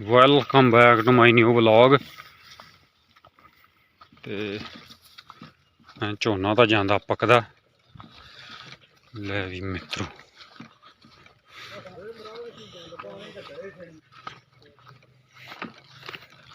Welcome back to my new vlog ਤੇ ਝੋਨਾ ਤਾਂ ਜਾਂਦਾ ਪੱਕਦਾ। ਲੈ ਵੀ ਮਿੱਤਰੋ।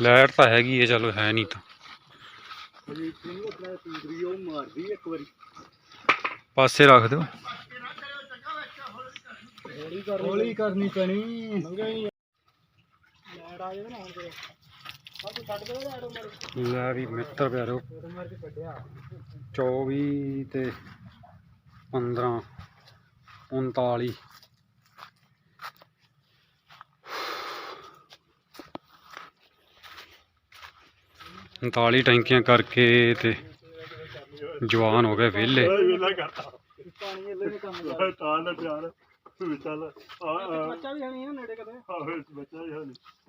ਲਾਈਟ ਤਾਂ ਹੈਗੀ ਹੈ ਚਲੋ ਹੈ ਨਹੀਂ ਤਾਂ। ਪਾਸੇ ਰੱਖ ਦਿਓ। ਹੌਲੀ ਕਰਨੀ ਪੈਣੀ। ਆ ਜਾਵੇ ਨਾ ਹੁਣ ਤੇ ਛੱਡ ਦੇ ਲੈ ਵੀ ਮਿੱਤਰ ਪਿਆਰੋ। ਮਾਰ ਕੇ ਕੱਢਿਆ। 24 ਤੇ 15 39 39 ਟੈਂਕੀਆਂ ਕਰਕੇ ਤੇ ਜਵਾਨ ਹੋ ਗਏ ਵਿਹਲੇ। ਵੇਲਾ ਕਰਤਾ। ਪਾਣੀ ਇਹਦੇ ਨੇ ਕੰਮ ਕਰ ਤਾਂ ਨਾ ਪਿਆਰ। ਤੂੰ ਚੱਲ। ਆ ਬੱਚਾ ਵੀ ਹਣੀ ਨਾ ਨੇੜੇ ਕਦੇ। ਆਹੋ ਬੱਚਾ ਹੀ ਹਾਲੀ ਤੇ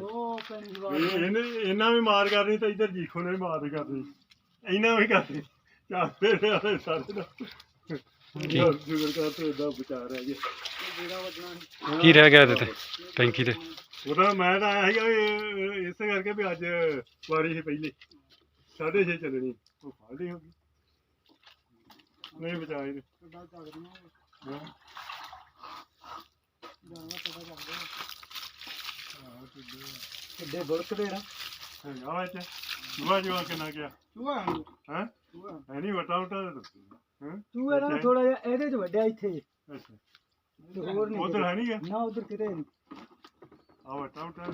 ਉਹ ਪੈਣੀ ਇਹ- ਇਹਨੇ ਇਹਨਾਂ ਵੀ ਮਾਰ ਕਰਨੀ ਤਾਂ ਇੱਧਰ ਜੀਖੋ ਨੇ ਵੀ ਮਾਰ ਕਰਨੀ। ਇਹਨਾਂ ਵੀ ਕਰਨੀ। ਫੇਰ ਵਾਲੇ ਸਾਰੇ ਦਾ ਜੁਗਰ ਕਰ ਤੇ ਇਦਾਂ ਬਚਾ ਰਹਿ ਗਿਆ ਜਿਹੜਾ ਵੱਜਣਾ ਕੀ ਰਹਿ ਗਿਆ ਇਹਦੇ ਤੇ? ਟੈਂਕੀ ਤੇ। ਉਹਦਾ ਮੈਂ ਤਾਂ ਆਇਆ ਸੀਗਾ ਵੀ ਇਹ- ਇਸੇ ਕਰਕੇ ਵੀ ਅੱਜ ਵਾਰੀ ਸੀ ਪਹਿਲੇ। ਸਾਢੇ ਛੇ ਚੱਲਣੀ। ਉਹ ਫਾਲਦੀ ਹੋ ਗਈ। ਨਹੀਂ ਬਚਾਈ ਤੇ ਕਿੱਦਾਂ ਚੱਲਦੀਆਂ ਹਾਂ। ਜਾਣਾ ਪਤਾ ਚੱਲਦਾ ਕਿੱਡੇ ਬੁੜਕਦੇ ਨਾ। ਹੈਗਾ ਵਿੱਚ ਜੂਆ ਜੂਆ ਕਿੰਨਾ ਗਿਆ ਚੂਹਾ। ਹੈ? ਚੂਹਾ। ਹੈ ਨਹੀਂ ਵਟਾ ਵਟਾ ਹੈ? ਚੂਹਾ ਨਾ ਥੋੜਾ ਜਿਹਾ ਇਹਦੇ ਚ ਵੱਡਿਆ ਇੱਥੇ। ਅੱਛਾ। ਤੇ ਹੋਰ ਨਹੀਂ ਉਧਰ ਹੈ ਨਹੀਂ ਗਿਆ ਨਾ ਉਧਰ ਕਿਤੇ ਨਹੀਂ। ਆ ਵਟਾ ਵਟਾ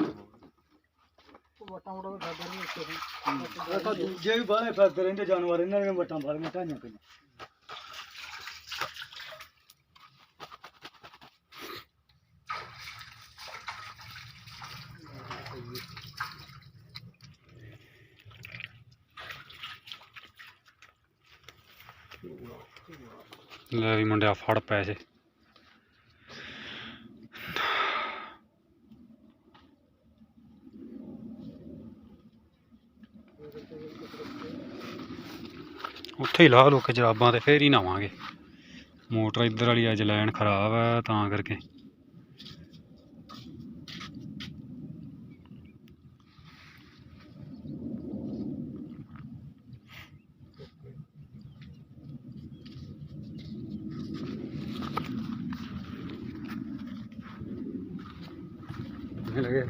ਵਟਾਂ ਵਟਾਂ ਦਾ ਨਹੀਂ ਇੱਥੇ। ਤਾਂ ਦੂਜੇ ਵੀ ਬਾਹਲੇ ਫਿਰਦੇ ਰਹਿੰਦੇ ਜਾਨਵਰ ਇਹਨਾਂ ਦੀਆਂ ਵਟਾਂ ਬਾਲੀਆਂ ਢਾਈਆਂ ਪਈਆਂ। ਲੈ ਵੀ ਮੁੰਡਿਆ ਫੜ ਪੈਸੇ। ਉੱਥੇ ਹੀ ਲਾ ਲੋ ਕੇ ਜਰਾਬਾਂ ਤੇ, ਫੇਰ ਹੀ ਨਾਵਾਂਗੇ ਮੋਟਰ ਇੱਧਰ ਵਾਲੀ ਅੱਜ ਲਾਈਨ ਖਰਾਬ ਹੈ ਤਾਂ ਕਰਕੇ ਲਗੇ ਪੈਸੇ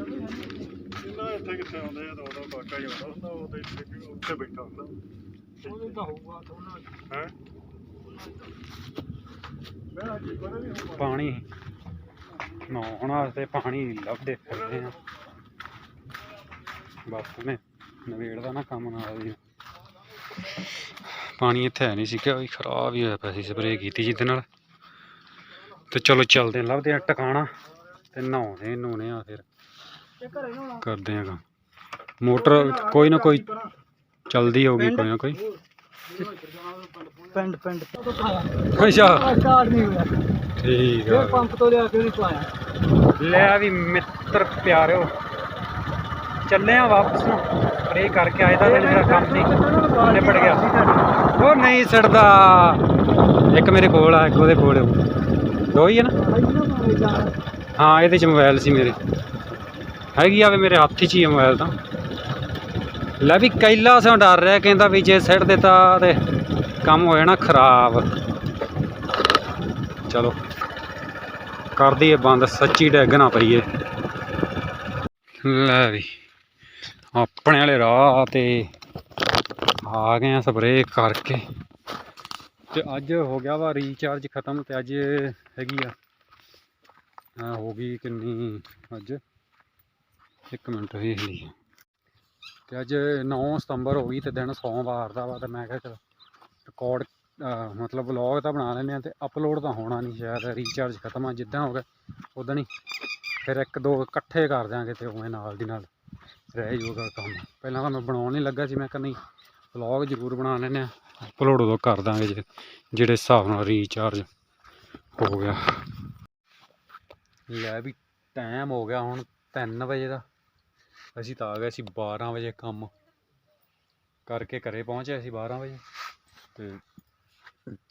ਇਹਨਾਂ ਇੱਥੇ ਕਿੱਥੇ ਆਉਂਦੇ ਆ ਤਾਂ ਉਹਦਾ ਕਾਕਾ ਹੀ ਆਉਂਦਾ ਹੁੰਦਾ ਉਹ ਤੇ ਇੱਥੇ ਉੱਥੇ ਬੈਠਾ ਹੁੰਦਾ ਉਹਦੇ ਤਾਂ ਹੋਊਗਾ ਥੋੜਾ ਹੈ ਮੈਂ ਅੱਜ ਬੜਾ ਵੀ ਹੋ ਪਾਣੀ ਨਹਾਉਣ ਵਾਸਤੇ ਪਾਣੀ ਲੱਭਦੇ ਫਿਰਦੇ ਆ। ਬਸ ਨੇ ਨਵੇੜਦਾ ਨਾ ਕੰਮ ਨਾਲ ਦੀ ਪਾਣੀ ਇੱਥੇ ਹੈ ਨਹੀਂ ਸੀ ਕਿ ਵੀ ਖਰਾਬ ਹੀ ਹੋਇਆ ਪਿਆ ਸੀ ਸਪਰੇਅ ਕੀਤੀ ਜਿਹਦੇ ਨਾਲ। ਤੇ ਚਲੋ ਚੱਲਦੇ ਆ, ਲੱਭਦੇ ਆ ਟਿਕਾਣਾ ਤੇ ਨਹਾਉਣੇ ਨਹਾਉਣੇ ਆ ਫਿਰ। ਕਰਦੇ ਆ ਮੋਟਰ ਕੋਈ ਨਾ ਕੋਈ ਚਲਦੀ ਹੋਊਗੀ ਕੋਈ ਨਾ ਕੋਈ। ਪਿੰਡ ਪਿੰਡ। ਅੱਛਾ। ਠੀਕ ਆ। ਪੰਪ ਤੋਂ ਲਿਆ ਕੇ ਨਹੀਂ ਪਾਇਆ ਲੈ ਵੀ ਮਿੱਤਰ ਪਿਆਰਿਓ। ਚੱਲੇ ਆ ਵਾਪਸ ਨੂੰ। ਸਪਰੇ ਕਰਕੇ ਆਏ ਤਾਂ ਮੇਰਾ ਕੰਮ ਨਹੀਂ। ਨਿਬੜ ਗਿਆ। ਉਹ ਨਹੀਂ ਸੜਦਾ। ਇੱਕ ਮੇਰੇ ਕੋਲ ਆ ਇੱਕ ਉਹਦੇ ਕੋਲ ਆ। ਦੋ ਹੀ ਹੈ ਨਾ? ਹਾਂ, ਇਹਦੇ ਚ ਮੋਬਾਈਲ ਸੀ ਮੇਰੇ। ਹੈਗੀ ਆਵੇ ਮੇਰੇ ਹੱਥ 'ਚ ਹੀ ਮੋਬਾਈਲ ਤਾਂ। ਲੈ ਵੀ ਕੈਲਾ ਸਿਓ ਡਰ ਰਿਹਾ, ਕਹਿੰਦਾ ਵੀ ਜੇ ਸਿੱਟ ਦਿੱਤਾ ਤੇ ਕੰਮ ਹੋ ਜਾਣਾ ਖਰਾਬ। ਚਲੋ, ਕਰ ਦਈਏ ਬੰਦ, ਸੱਚੀ ਡੈਗ ਨਾ ਪਈਏ। ਲੈ ਵੀ, ਆਪਣੇ ਵਾਲੇ ਰਾਹ ਤੇ ਆ ਗਏ ਆ ਸਪਰੇਅ ਕਰਕੇ। ਤੇ ਅੱਜ ਹੋ ਗਿਆ ਵਾ ਰੀਚਾਰਜ ਖਤਮ ਤੇ ਅੱਜ ਹੈਗੀ ਆ। ਆ ਹੋ ਗਈ ਕਿੰਨੀ ਅੱਜ? ਇੱਕ ਮਿੰਟ, ਵੇਖ ਲਈ। ਤੇ ਅੱਜ 9 ਸਤੰਬਰ ਹੋ ਗਈ ਤੇ ਦਿਨ ਸੋਮਵਾਰ ਦਾ ਵਾ ਤੇ ਮੈਂ ਕਿਹਾ ਚਲ ਰਿਕਾਰਡ ਮਤਲਬ ਵਲੌਗ ਤਾਂ ਬਣਾ ਲੈਂਦੇ ਆ ਤੇ ਅਪਲੋਡ ਤਾਂ ਹੋਣਾ ਨਹੀਂ ਸ਼ਾਇਦ ਰੀਚਾਰਜ ਖਤਮ ਆ, ਜਿੱਦਾਂ ਹੋ ਗਿਆ ਉਦਾਂ ਨਹੀਂ ਫਿਰ ਇੱਕ ਦੋ ਇਕੱਠੇ ਕਰ ਦਿਆਂਗੇ ਤੇ ਉਵੇਂ ਨਾਲ ਦੀ ਨਾਲ ਰਹਿ ਜਾਊਗਾ ਕੰਮ। ਪਹਿਲਾਂ ਤਾਂ ਮੈਂ ਬਣਾਉਣ ਨਹੀਂ ਲੱਗਾ ਸੀ, ਮੈਂ ਕਿਹਾ ਨਹੀਂ ਵਲੌਗ ਜ਼ਰੂਰ ਬਣਾ ਲੈਂਦੇ ਆ ਅਪਲੋਡ ਉਦੋਂ ਕਰ ਦਾਂਗੇ ਜੇ, ਜਿਹੜੇ ਹਿਸਾਬ ਨਾਲ ਰੀਚਾਰਜ ਹੋ ਗਿਆ। ਲੈ ਵੀ ਟਾਈਮ ਹੋ ਗਿਆ ਹੁਣ 3 ਵਜੇ ਦਾ। ਅਸੀਂ ਤਾਂ ਆ ਗਏ ਸੀ 12 ਵਜੇ ਕੰਮ ਕਰਕੇ ਘਰੇ ਪਹੁੰਚੇ ਸੀ 12 ਵਜੇ। ਤੇ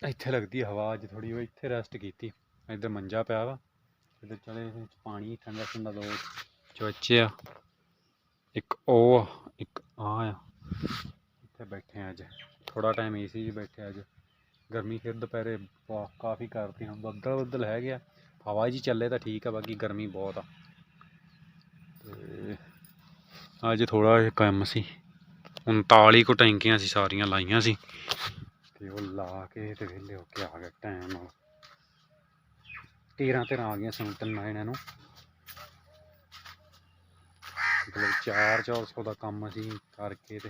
ਇੱਥੇ ਲੱਗਦੀ ਹਵਾ ਅੱਜ ਥੋੜੀ ਉਹ ਇੱਥੇ ਰੈਸਟ ਕੀਤੀ। ਇੱਧਰ ਮੰਜਾ ਪਿਆ ਵਾ। ਇੱਧਰ ਚਲੇ ਪਾਣੀ ਠੰਡਾ ਠੰਡਾ ਦੋ ਚੋਚੇ ਆ। ਇੱਕ ਉਹ ਆ, ਇੱਕ ਆ ਆ। ਇੱਥੇ ਬੈਠੇ ਆ ਅੱਜ। ਥੋੜਾ ਟਾਈਮ ਏਸੀ 'ਚ ਬੈਠੇ ਅੱਜ। ਗਰਮੀ ਫਿਰ ਦੁਪਹਿਰੇ ਵਾ- ਕਾਫੀ ਕਰਤੀ, ਹੁਣ ਬੱਦਲ ਬੱਦਲ ਹੈ ਗਿਆ ਹਵਾ ਜੀ ਚੱਲੇ ਤਾਂ ਠੀਕ ਆ, ਬਾਕੀ ਗਰਮੀ ਬਹੁਤ ਆ। ਤੇ ਅੱਜ ਥੋੜਾ ਜਿਹਾ ਕੰਮ ਸੀ। 39 ਕੁ ਟੈਂਕੀਆਂ ਸੀ, ਸਾਰੀਆਂ ਲਾਈਆਂ ਸੀ। ਤੇ ਉਹ ਲਾ ਕੇ ਤੇ ਵਿਹਲੇ ਹੋ ਕੇ ਆ ਗਏ ਟਾਈਮ ਨਾਲ। 13 13 ਆ ਗਈਆਂ ਸੀ ਹੁਣ ਇਹਨਾਂ ਨੂੰ। ਮਤਲਬ 4 400 ਦਾ ਕੰਮ ਅਸੀਂ ਕਰਕੇ ਤੇ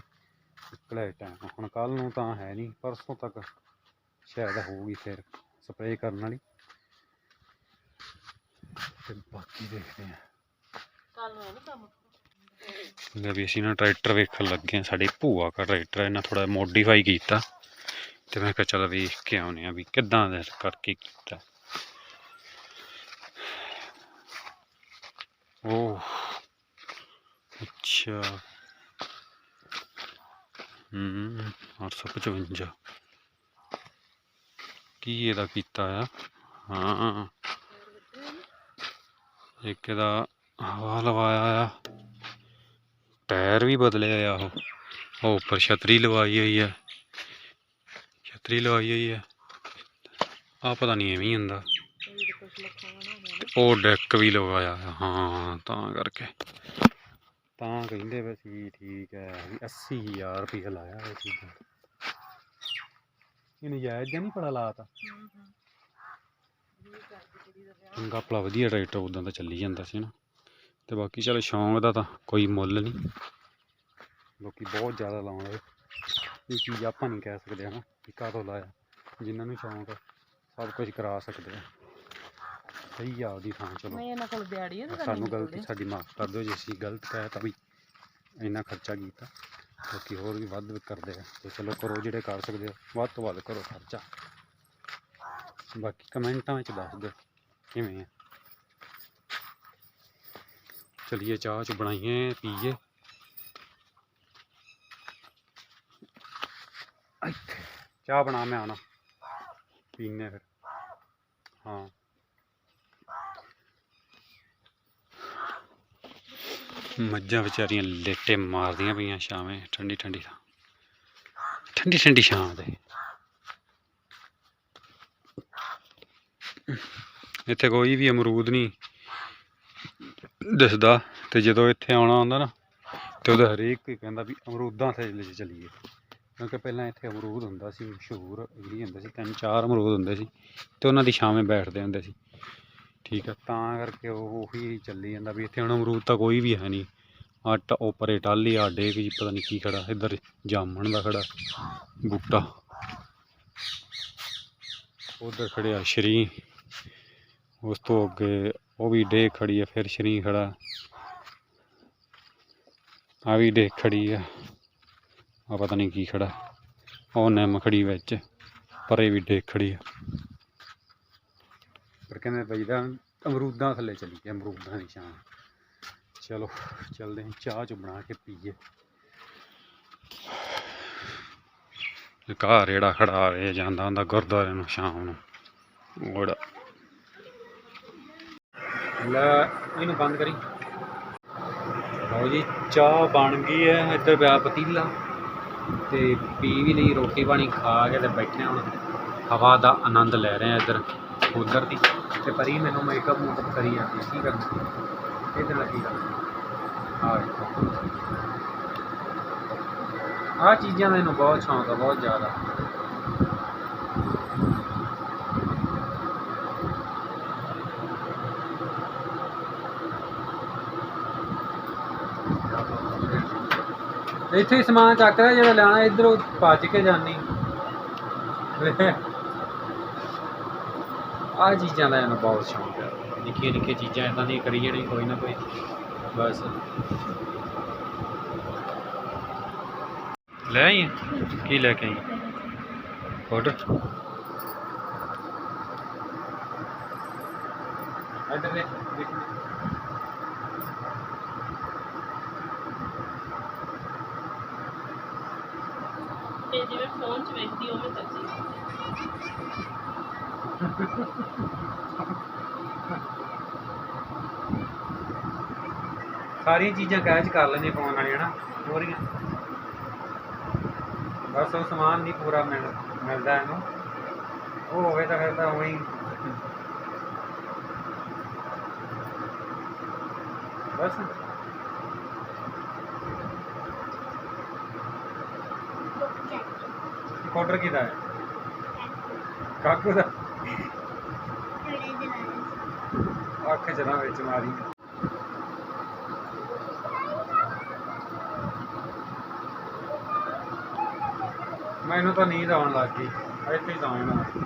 ਨਿਕਲਿਆ ਟਾਈਮ ਹੁਣ ਕੱਲ ਨੂੰ ਤਾਂ ਹੈ ਨਹੀਂ ਪਰਸੋਂ ਤੱਕ ਸ਼ਾਇਦ ਹੋਊਗੀ ਫਿਰ ਸਪਰੇਅ ਕਰਨ ਵਾਲੀ। ਤੇ ਬਾਕੀ ਦੇਖਦੇ ਆ ਕੱਲ ਨੂੰ ਹੈ ਨਾ ਕੰਮ? ਲੈ ਵੀ ਅਸੀਂ ਨਾ ਟਰੈਕਟਰ ਵੇਖਣ ਲੱਗੇ ਹਾਂ ਸਾਡੇ ਭੂਆ ਦਾ ਟਰੈਕਟਰ ਇਹਨਾਂ ਥੋੜਾ ਮੋਡੀਫਾਈ ਕੀਤਾ। ਤੇ ਮੈਂ ਕਿਹਾ ਚਲ ਵੇਖ ਕੇ ਆਉਨੇ ਆ ਵੀ ਕਿੱਦਾਂ ਦਾ ਕਰਕੇ ਕੀਤਾ। ਉਹ ਅੱਛਾ। ਹੂੰ 855 ਕੀ ਇਹਦਾ ਕੀਤਾ ਆ? ਹਾਂ। ਇੱਕ ਇਹਦਾ ਹਵਾ ਲਵਾਇਆ ਆ। ਟਾਇਰ ਵੀ ਬਦਲਿਆ ਆ ਉਹ। ਉਹ ਉੱਪਰ ਛਤਰੀ ਲਵਾਈ ਹੋਈ ਆ। ਛਤਰੀ ਲਵਾਈ ਹੋਈ ਆ। ਆ ਪਤਾ ਨਹੀਂ ਐਵੇਂ ਹੀ ਹੁੰਦਾ। ਉਹ ਡੈਕ ਵੀ ਲਵਾਇਆ ਹਾਂ, ਤਾਂ ਕਰਕੇ। ਤਾਂ ਕਹਿੰਦੇ ਵੇ ਸੀ ਠੀਕ ਹੈ, ਵੀ 80000 ਰੁਪਏ ਲਾਇਆ ਇਹ ਚੀਜ਼ਾਂ ਇਹ ਨਜਾਇਜ਼ ਜਾਂ ਨਹੀਂ ਪੜਾ ਲਾਤਾ। ਹੂੰ ਚੰਗਾ ਭਲਾ ਵਧੀਆ ਟਰੈਕਟਰ ਉਦਾਂ ਤਾਂ ਚੱਲੀ ਜਾਂਦਾ ਸੀ ਨਾ। ਤੇ ਬਾਕੀ ਚਲ ਸ਼ੌਂਕ ਦਾ ਤਾਂ ਕੋਈ ਮੁੱਲ ਨਹੀਂ। ਲੋਕੀ ਬਹੁਤ ਜ਼ਿਆਦਾ ਲਾਉਣ ਇਹ ਚੀਜ਼ ਆਪਾਂ ਨਹੀਂ ਕਹਿ ਸਕਦੇ ਹਨਾ ਕਿ ਕਾਹਤੋਂ ਲਾਇਆ। ਜਿਨ੍ਹਾਂ ਨੂੰ ਸ਼ੌਂਕ ਸਭ ਕੁਝ ਕਰਾ ਸਕਦੇ ਆ। ਸਹੀ ਆ ਉਹਦੀ ਥਾਂ ਚਲੋ। ਨਹੀਂ ਇਹਨਾਂ ਕੋਲ ਦਿਹਾੜੀ ਹੈ ਤਾਂ ਸਾਨੂੰ ਗਲਤੀ ਸਾਡੀ ਮਾਫ ਕਰ ਦਿਓ ਜੇ ਅਸੀਂ ਗਲਤ ਕਹਿਤਾ ਵੀ ਇੰਨਾ ਖਰਚਾ ਕੀਤਾ ਲੋਕੀ ਹੋਰ ਵੀ ਵੱਧ ਕਰਦੇ ਆ। ਤੇ ਚਲੋ ਕਰੋ ਜਿਹੜੇ ਕਰ ਸਕਦੇ ਹੋ ਵੱਧ ਤੋਂ ਵੱਧ ਕਰੋ ਖਰਚਾ। ਬਾਕੀ ਕਮੈਂਟਾਂ ਵਿੱਚ ਦੱਸ ਦਿਓ ਕਿਵੇਂ ਆ। ਚਲਿਏ ਚਾਹ ਚ ਬਣਾਈਏ ਪੀਏ ਚਾਹ ਬਣਾ ਮੈਂ ਆਣਾ ਪੀਨੇ ਫਿਰ। ਹਾਂ। ਮੱਝਾਂ ਵਿਚਾਰੀਆਂ ਲੇਟੇ ਮਾਰਦੀਆਂ ਪਈਆਂ ਛਾਵੇਂ, ਠੰਡੀ ਠੰਡੀ ਥਾਂ। ਠੰਡੀ ਠੰਡੀ ਛਾਂ ਤੇ। ਇੱਥੇ ਕੋਈ ਵੀ ਅਮਰੂਦ ਨਹੀਂ ਦਿਸਦਾ ਤੇ ਜਦੋਂ ਇੱਥੇ ਆਉਣਾ ਹੁੰਦਾ ਨਾ, ਤੇ ਉਹਦਾ ਹਰੇਕ ਕੋਈ ਕਹਿੰਦਾ ਵੀ ਅਮਰੂਦਾਂ ਥੱਲੇ ਚ ਚੱਲੀਏ। ਕਿਉਂਕਿ ਪਹਿਲਾਂ ਇੱਥੇ ਅਮਰੂਦ ਹੁੰਦਾ ਸੀ, ਮਸ਼ਹੂਰ ਏਰੀਆ ਹੁੰਦਾ ਸੀ, ਤਿੰਨ ਚਾਰ ਅਮਰੂਦ ਹੁੰਦੇ ਸੀ, ਤੇ ਉਹਨਾਂ ਦੀ ਛਾਵੇਂ ਬੈਠਦੇ ਹੁੰਦੇ ਸੀ। ਠੀਕ ਆ, ਤਾਂ ਕਰਕੇ ਉਹ ਉਹੀ ਚੱਲੀ ਜਾਂਦਾ ਵੀ ਇੱਥੇ ਹੁਣ ਅਮਰੂਦ ਤਾਂ ਕੋਈ ਵੀ ਹੈ ਨਹੀਂ। ਆਟਾ ਉੱਪਰ ਪਰੇ ਟਾਲੀ ਆ ਡੇਕ ਪਤਾ ਨਹੀਂ ਕੀ ਖੜਾ, ਇੱਧਰ ਜਾਮਣ ਦਾ ਖੜਾ, ਬੂਟਾ। ਉਧਰ ਖੜਿਆ ਸ਼ਰੀ, ਉਸ ਤੋਂ ਅੱਗੇ ਉਹ ਵੀ ਡੇ ਖੜੀ ਆ, ਫਿਰ ਸ਼ਰੀ ਖੜਾ। ਆ ਵੀ ਡੇ ਖੜੀ ਆ ਆ ਪਤਾ ਨਹੀਂ ਕੀ ਖੜਾ, ਉਹ ਨਿੰਮ ਖੜੀ ਵਿੱਚ, ਪਰੇ ਵੀ ਡੇ ਖੜੀ ਆ। ਪਰ ਕਹਿੰਦੇ ਬਈ ਦਾ ਅਮਰੂਦਾਂ ਥੱਲੇ ਚਲੀ ਗਏ ਅਮਰੂਦਾਂ ਦੀ ਛਾਂ। ਚਲੋ, ਚੱਲਦੇ ਹਾਂ, ਚਾਹ ਚ ਬਣਾ ਕੇ ਪੀਏ। ਘਰ ਜਿਹੜਾ ਖੜਾ ਵੇ ਜਾਂਦਾ ਹੁੰਦਾ ਗੁਰਦੁਆਰੇ ਨੂੰ ਸ਼ਾਮ ਨੂੰ। ਉਹੜਾ ਲੈ, ਇਹਨੂੰ ਬੰਦ ਕਰੀ। ਲਓ ਜੀ, ਚਾਹ ਬਣ ਗਈ ਹੈ, ਇੱਧਰ ਪਿਆ ਪਤੀਲਾ। ਤੇ ਪੀ ਵੀ ਲਈ, ਰੋਟੀ ਪਾਣੀ ਖਾ ਕੇ ਤੇ ਬੈਠੇ ਹੁਣ। ਹਵਾ ਦਾ ਆਨੰਦ ਲੈ ਰਹੇ ਹਾਂ ਇੱਧਰ। ਉਧਰ ਦੀ। ਤੇ ਪਰੀ ਮੈਨੂੰ ਮੇਕਅਪ ਮੂਕਅਪ ਕਰੀ ਜਾਂਦੀ ਕੀ ਕਰਨਾ ਇਹਦੇ ਨਾਲ ਕੀ ਕਰਨਾ ਆ ਆਹ ਚੀਜ਼ਾਂ ਦਾ ਬਹੁਤ ਸ਼ੌਂਕ ਆ, ਬਹੁਤ ਜ਼ਿਆਦਾ। ਇੱਥੇ ਹੀ ਸਮਾਨ ਚੱਕ ਰਿਹਾ ਜਿਹੜਾ ਲੈਣਾ, ਇਧਰੋਂ ਭੱਜ ਕੇ ਜਾਨੀ। ਆਹ ਚੀਜ਼ਾਂ ਦਾ ਇਹਨੂੰ ਬਹੁਤ ਸ਼ੌਂਕ ਹੈ ਨਿੱਕੀਆਂ ਨਿੱਕੀਆਂ ਚੀਜ਼ਾਂ ਇਦਾਂ ਦੀਆਂ ਕਰੀ ਜਿਹੜੀ ਕੋਈ ਨਾ ਕੋਈ। ਬਸ। ਲੈ ਆਈ ਹੈ? ਕੀ ਲੈ ਕੇ ਆਈ? ਫੋਟੋ ਇੱਧਰ ਦੇ ਦੇਖ। ਇਹ ਜਿਵੇਂ ਫੋਨ 'ਚ ਵੇਖਦੀ ਉਹ ਮੈਂ ਕਰਦੀ ਸਾਰੀਆਂ ਚੀਜ਼ਾਂ ਕੈਚ ਕਰ ਲੈਂਦੇ ਫੋਨ ਵਾਲੇ ਹਨਾ ਪੂਰੀਆਂ ਬਸ ਉਹ ਸਮਾਨ ਨਹੀਂ ਪੂਰਾ ਮਿਲ ਮਿਲਦਾ ਇਹਨੂੰ। ਉਹ ਹੋਵੇ ਤਾਂ ਫਿਰ ਤਾਂ ਉਹੀ। ਬਸ। ਕੋਡਰ ਕਿਹਦਾ ਹੈ। ਕਾਕੂ ਦਾ। ਅੱਖ ਜਰਾ ਵਿੱਚ ਮਾਰੀ। ਮੈਨੂੰ ਤਾਂ ਨੀਂਦ ਆਉਣ ਲੱਗ ਗਈ। ਇੱਥੇ ਹੀ ਤਾਂ ਆਉਣਾ ਬਸ